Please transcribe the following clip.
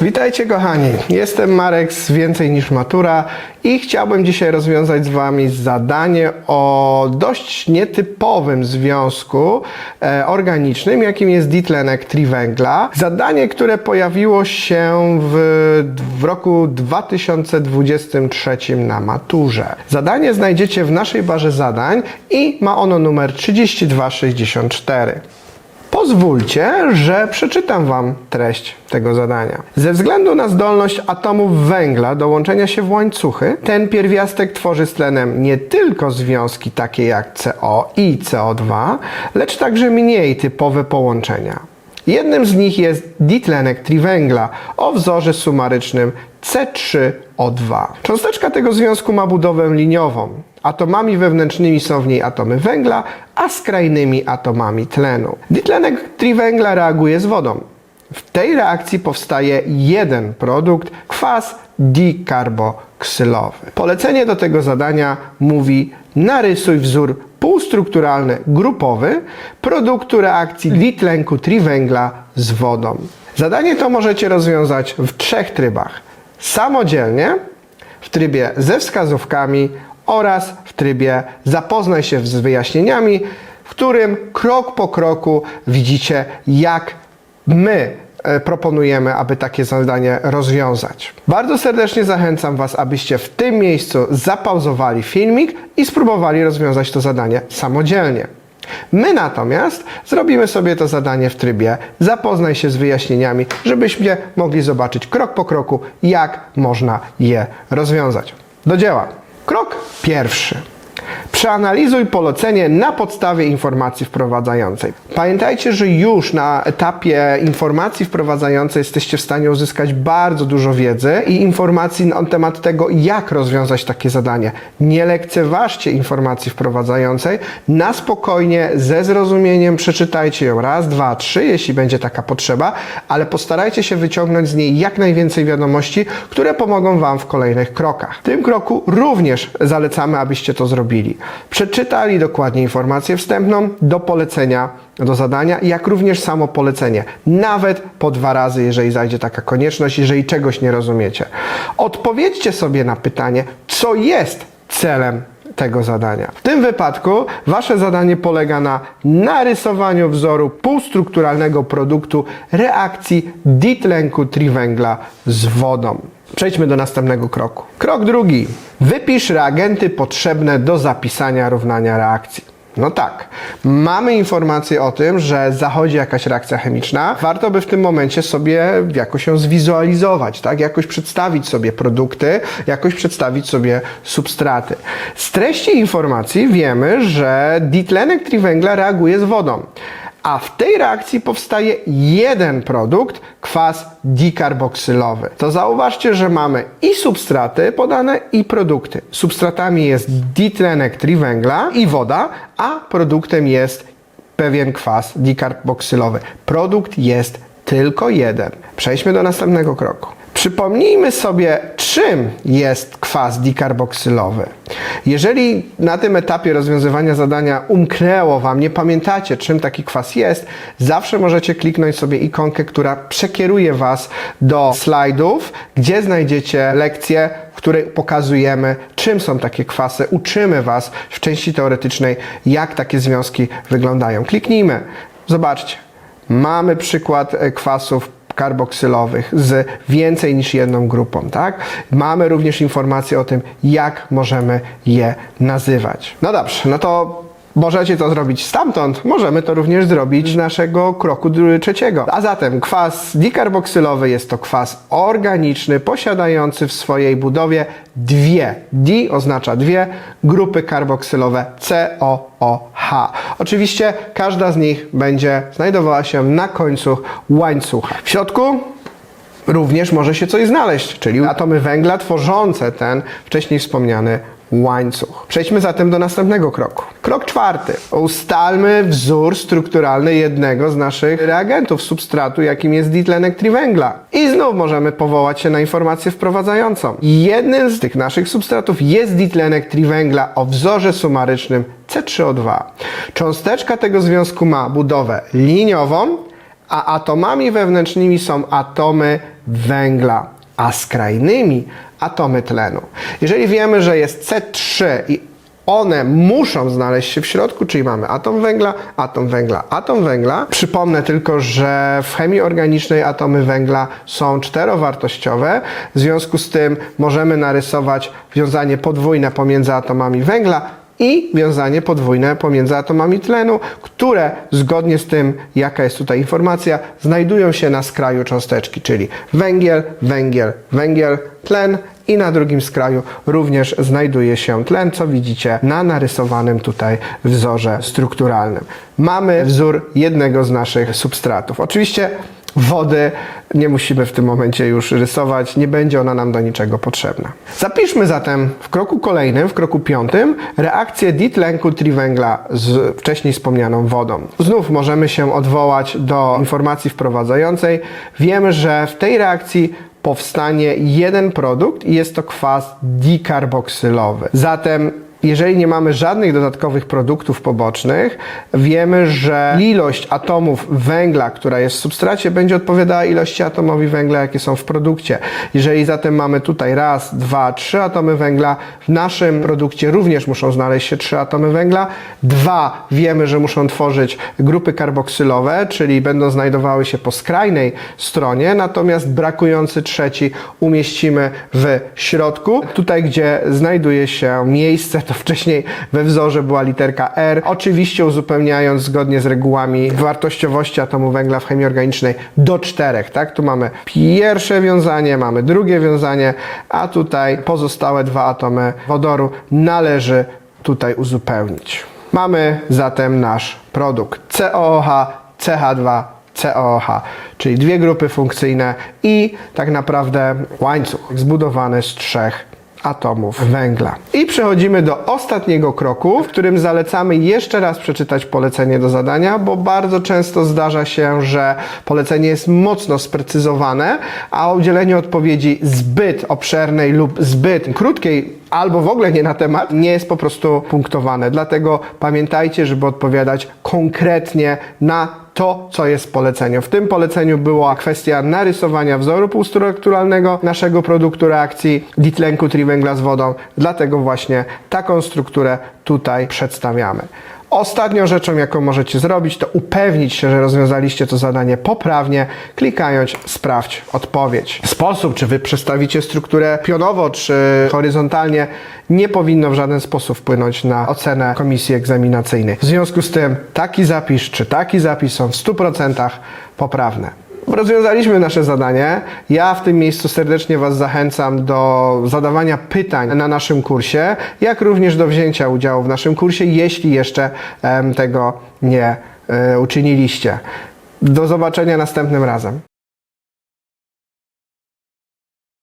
Witajcie kochani, jestem Marek z Więcej niż Matura i chciałbym dzisiaj rozwiązać z Wami zadanie o dość nietypowym związku e, organicznym, jakim jest ditlenek triwęgla. Zadanie, które pojawiło się w, w roku 2023 na maturze. Zadanie znajdziecie w naszej barze zadań i ma ono numer 3264. Pozwólcie, że przeczytam Wam treść tego zadania. Ze względu na zdolność atomów węgla do łączenia się w łańcuchy, ten pierwiastek tworzy z tlenem nie tylko związki takie jak CO i CO2, lecz także mniej typowe połączenia. Jednym z nich jest ditlenek triwęgla o wzorze sumarycznym C3O2. Cząsteczka tego związku ma budowę liniową. Atomami wewnętrznymi są w niej atomy węgla, a skrajnymi atomami tlenu. Ditlenek triwęgla reaguje z wodą. W tej reakcji powstaje jeden produkt, kwas dikarboksylowy. Polecenie do tego zadania mówi narysuj wzór półstrukturalny grupowy produktu reakcji ditlenku triwęgla z wodą. Zadanie to możecie rozwiązać w trzech trybach. Samodzielnie, w trybie ze wskazówkami oraz w trybie zapoznaj się z wyjaśnieniami, w którym krok po kroku widzicie, jak my e, proponujemy, aby takie zadanie rozwiązać. Bardzo serdecznie zachęcam Was, abyście w tym miejscu zapauzowali filmik i spróbowali rozwiązać to zadanie samodzielnie. My natomiast zrobimy sobie to zadanie w trybie zapoznaj się z wyjaśnieniami, żebyśmy mogli zobaczyć krok po kroku, jak można je rozwiązać. Do dzieła. Krok pierwszy. Przeanalizuj polecenie na podstawie informacji wprowadzającej. Pamiętajcie, że już na etapie informacji wprowadzającej jesteście w stanie uzyskać bardzo dużo wiedzy i informacji na temat tego, jak rozwiązać takie zadanie. Nie lekceważcie informacji wprowadzającej. Na spokojnie, ze zrozumieniem przeczytajcie ją raz, dwa, trzy, jeśli będzie taka potrzeba, ale postarajcie się wyciągnąć z niej jak najwięcej wiadomości, które pomogą Wam w kolejnych krokach. W tym kroku również zalecamy, abyście to zrobili. Przeczytali dokładnie informację wstępną do polecenia, do zadania, jak również samo polecenie. Nawet po dwa razy, jeżeli zajdzie taka konieczność, jeżeli czegoś nie rozumiecie. Odpowiedzcie sobie na pytanie, co jest celem tego zadania. W tym wypadku Wasze zadanie polega na narysowaniu wzoru półstrukturalnego produktu reakcji ditlenku triwęgla z wodą. Przejdźmy do następnego kroku. Krok drugi. Wypisz reagenty potrzebne do zapisania równania reakcji. No tak, mamy informację o tym, że zachodzi jakaś reakcja chemiczna. Warto by w tym momencie sobie jakoś ją zwizualizować, tak? Jakoś przedstawić sobie produkty, jakoś przedstawić sobie substraty. Z treści informacji wiemy, że ditlenek triwęgla reaguje z wodą. A w tej reakcji powstaje jeden produkt, kwas dikarboksylowy. To zauważcie, że mamy i substraty podane, i produkty. Substratami jest ditlenek triwęgla i woda, a produktem jest pewien kwas dikarboksylowy. Produkt jest tylko jeden. Przejdźmy do następnego kroku. Przypomnijmy sobie, czym jest kwas dikarboksylowy. Jeżeli na tym etapie rozwiązywania zadania umknęło Wam, nie pamiętacie, czym taki kwas jest, zawsze możecie kliknąć sobie ikonkę, która przekieruje Was do slajdów, gdzie znajdziecie lekcję, w której pokazujemy, czym są takie kwasy. Uczymy Was w części teoretycznej, jak takie związki wyglądają. Kliknijmy. Zobaczcie. Mamy przykład e, kwasów karboksylowych z więcej niż jedną grupą, tak? Mamy również informacje o tym, jak możemy je nazywać. No dobrze, no to możecie to zrobić stamtąd, możemy to również zrobić z naszego kroku trzeciego. A zatem kwas dikarboksylowy jest to kwas organiczny, posiadający w swojej budowie dwie, di oznacza dwie, grupy karboksylowe COOH. Oczywiście każda z nich będzie znajdowała się na końcu łańcucha. W środku również może się coś znaleźć, czyli atomy węgla tworzące ten wcześniej wspomniany łańcuch. Przejdźmy zatem do następnego kroku. Krok czwarty. Ustalmy wzór strukturalny jednego z naszych reagentów substratu, jakim jest ditlenek triwęgla. I znów możemy powołać się na informację wprowadzającą. Jednym z tych naszych substratów jest ditlenek triwęgla o wzorze sumarycznym C3O2. Cząsteczka tego związku ma budowę liniową, a atomami wewnętrznymi są atomy węgla, a skrajnymi atomy tlenu. Jeżeli wiemy, że jest C3 i one muszą znaleźć się w środku, czyli mamy atom węgla, atom węgla, atom węgla. Przypomnę tylko, że w chemii organicznej atomy węgla są czterowartościowe. W związku z tym możemy narysować wiązanie podwójne pomiędzy atomami węgla i wiązanie podwójne pomiędzy atomami tlenu, które zgodnie z tym, jaka jest tutaj informacja, znajdują się na skraju cząsteczki, czyli węgiel, węgiel, węgiel, tlen i na drugim skraju również znajduje się tlen, co widzicie na narysowanym tutaj wzorze strukturalnym. Mamy wzór jednego z naszych substratów. Oczywiście wody nie musimy w tym momencie już rysować, nie będzie ona nam do niczego potrzebna. Zapiszmy zatem w kroku kolejnym, w kroku piątym, reakcję ditlenku triwęgla z wcześniej wspomnianą wodą. Znów możemy się odwołać do informacji wprowadzającej. Wiemy, że w tej reakcji powstanie jeden produkt i jest to kwas dikarboksylowy. Zatem jeżeli nie mamy żadnych dodatkowych produktów pobocznych, wiemy, że ilość atomów węgla, która jest w substracie, będzie odpowiadała ilości atomowi węgla, jakie są w produkcie. Jeżeli zatem mamy tutaj raz, dwa, trzy atomy węgla, w naszym produkcie również muszą znaleźć się trzy atomy węgla. Dwa, wiemy, że muszą tworzyć grupy karboksylowe, czyli będą znajdowały się po skrajnej stronie, natomiast brakujący trzeci umieścimy w środku. Tutaj, gdzie znajduje się miejsce, to wcześniej we wzorze była literka R. Oczywiście uzupełniając zgodnie z regułami wartościowości atomu węgla w chemii organicznej do czterech, tak? Tu mamy pierwsze wiązanie, mamy drugie wiązanie, a tutaj pozostałe dwa atomy wodoru należy tutaj uzupełnić. Mamy zatem nasz produkt COOH, CH2, COOH, czyli dwie grupy funkcyjne i tak naprawdę łańcuch zbudowany z trzech atomów węgla. I przechodzimy do ostatniego kroku, w którym zalecamy jeszcze raz przeczytać polecenie do zadania, bo bardzo często zdarza się, że polecenie jest mocno sprecyzowane, a udzielenie odpowiedzi zbyt obszernej lub zbyt krótkiej albo w ogóle nie na temat, nie jest po prostu punktowane. Dlatego pamiętajcie, żeby odpowiadać konkretnie na to, co jest w poleceniu. W tym poleceniu była kwestia narysowania wzoru półstrukturalnego naszego produktu reakcji ditlenku triwęgla z wodą, dlatego właśnie taką strukturę tutaj przedstawiamy. Ostatnią rzeczą, jaką możecie zrobić, to upewnić się, że rozwiązaliście to zadanie poprawnie, klikając sprawdź odpowiedź. Sposób, czy wy przedstawicie strukturę pionowo, czy horyzontalnie, nie powinno w żaden sposób wpłynąć na ocenę komisji egzaminacyjnej. W związku z tym taki zapis, czy taki zapis są w 100% poprawne. Rozwiązaliśmy nasze zadanie. Ja w tym miejscu serdecznie Was zachęcam do zadawania pytań na naszym kursie, jak również do wzięcia udziału w naszym kursie, jeśli jeszcze tego nie e, uczyniliście. Do zobaczenia następnym razem.